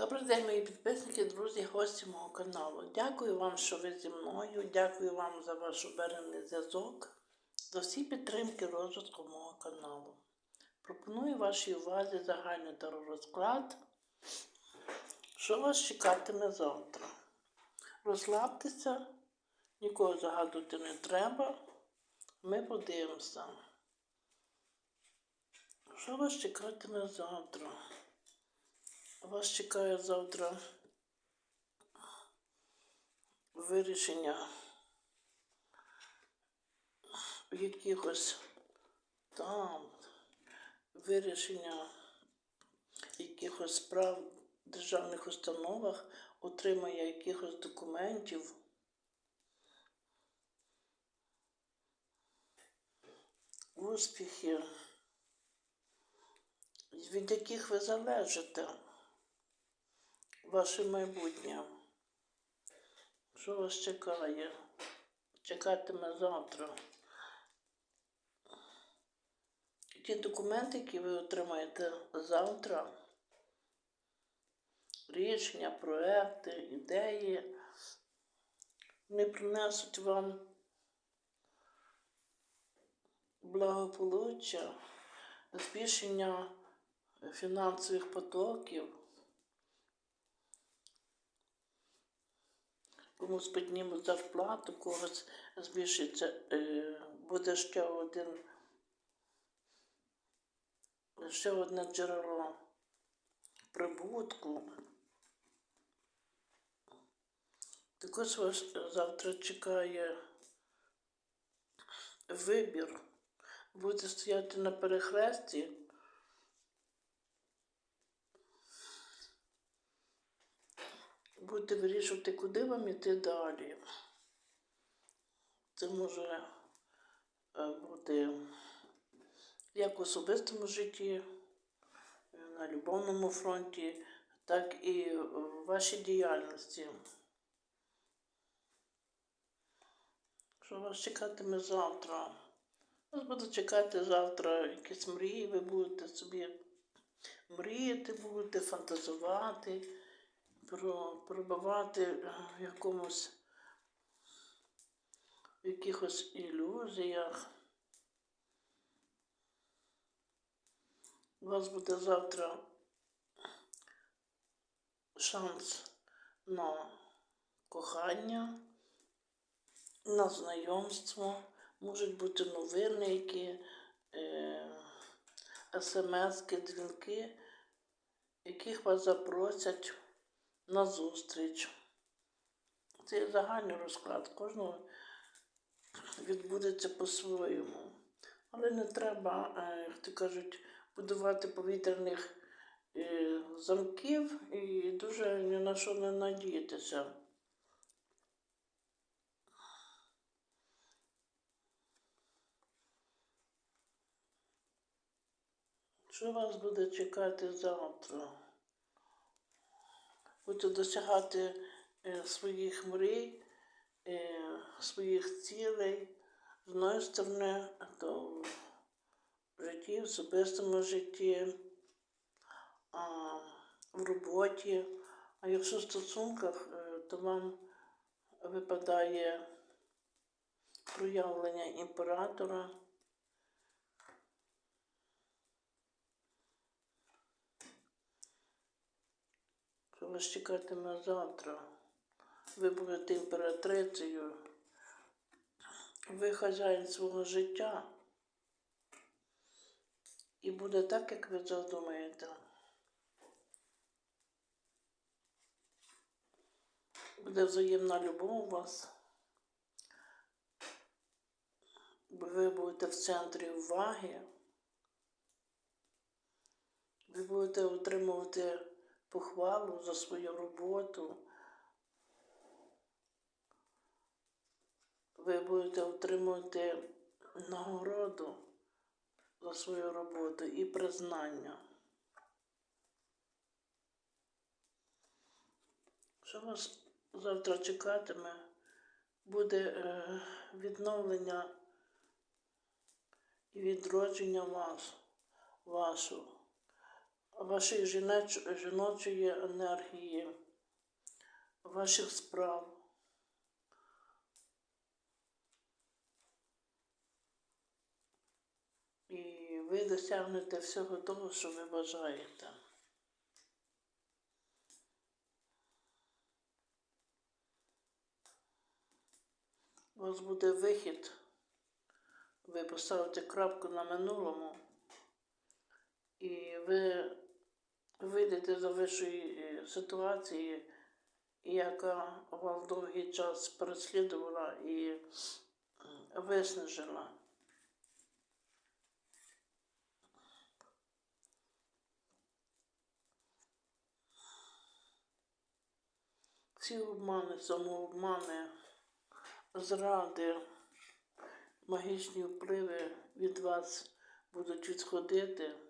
Добрий день, мої підписники, друзі, гості мого каналу. Дякую вам, що ви зі мною. Дякую вам за ваш оберений зв'язок, за всі підтримки розвитку мого каналу. Пропоную вашій увазі загальний розклад. Що вас чекатиме завтра? Розслабтеся, нікого загадувати не треба. Ми подивимося. Що вас чекатиме завтра? Вас чекає завтра вирішення якихось там вирішення якихось справ в державних установах, отримання якихось документів. Успіхи, від яких ви залежите ваше майбутнє. Що вас чекає? Чекатиме завтра. Ті документи, які ви отримаєте завтра, рішення, проекти, ідеї, не принесуть вам благополуччя, збільшення фінансових потоків. Комусь піднімуть зарплату, когось збільшиться, е, буде ще один, ще одне джерело прибутку. Також вас завтра чекає вибір. Будете стояти на перехресті. Будете вирішувати, куди вам іти далі. Це може е, бути як в особистому житті, на любовному фронті, так і в вашій діяльності. Що вас чекатиме завтра? Вас буде чекати завтра якісь мрії, ви будете собі мріяти, будете фантазувати пробувати в якомусь в якихось ілюзіях. У вас буде завтра шанс на кохання, на знайомство, можуть бути новини, які е, смски, дзвінки, яких вас запросять на зустріч. Це загальний розклад, кожного відбудеться по-своєму. Але не треба, е, як то кажуть, будувати повітряних е, замків і дуже ні на що не надіятися. Що вас буде чекати завтра? Будете досягати е, своїх мрій, е, своїх цілей з одної сторони, то в житті, в особистому житті, в роботі. А якщо в стосунках, е, то вам випадає проявлення імператора. Вас чекатиме завтра. Ви будете імператрицею. Ви хазяїн свого життя. І буде так, як ви задумаєте. Буде взаємна любов у вас. Ви будете в центрі уваги. Ви будете отримувати похвалу за свою роботу. Ви будете отримувати нагороду за свою роботу і признання. Що вас завтра чекатиме, буде е, відновлення і відродження вас, вашого вашої жіноч- жіночої енергії, ваших справ. І ви досягнете всього того, що ви бажаєте. У вас буде вихід. Ви поставите крапку на минулому, і ви вийдете за вищої е, ситуації, яка вас довгий час переслідувала і виснажила. Всі обмани, самообмани, зради, магічні впливи від вас будуть відходити.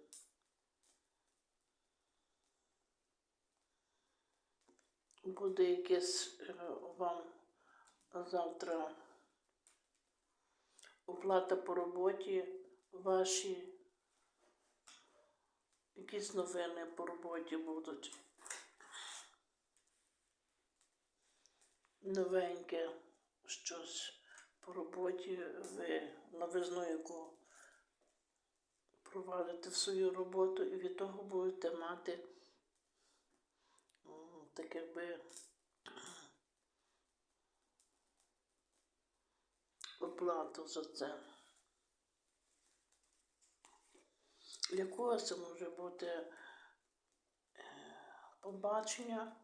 Буде якесь е, вам завтра оплата по роботі ваші, якісь новини по роботі будуть. Новеньке щось по роботі, ви новизну, яку провадите в свою роботу, і від того будете мати так якби оплату за це. Для когось це може бути е, побачення.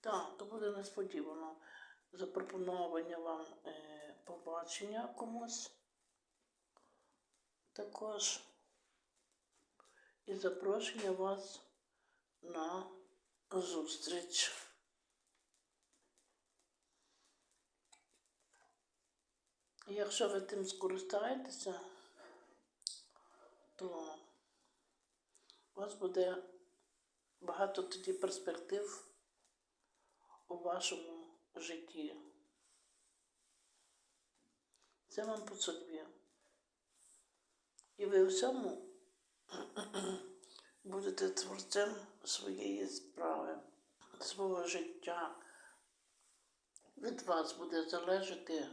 Так, то буде несподівано запропонування вам е, побачення комусь також і запрошення вас на зустріч. Якщо ви тим скористаєтеся, то у вас буде багато тоді перспектив у вашому житті. Це вам по судьбі. І ви у всьому будете творцем своєї справи, свого життя. Від вас буде залежати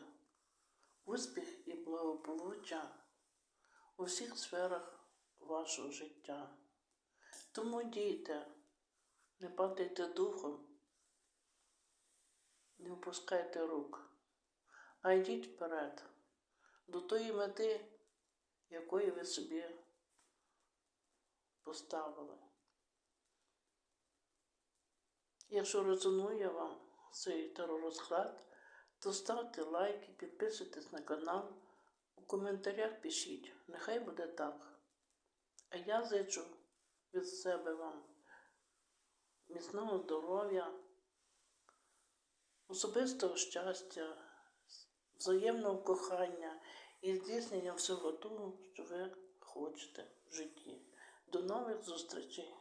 успіх і благополуччя у всіх сферах вашого життя. Тому дійте, не падайте духом, не опускайте рук, а йдіть вперед до тої мети, якої ви собі поставили. Якщо резонує вам цей теророзклад, то ставте лайки, підписуйтесь на канал, у коментарях пишіть. Нехай буде так. А я зичу від себе вам міцного здоров'я, особистого щастя, взаємного кохання і здійснення всього того, що ви хочете в житті. До нових зустрічей!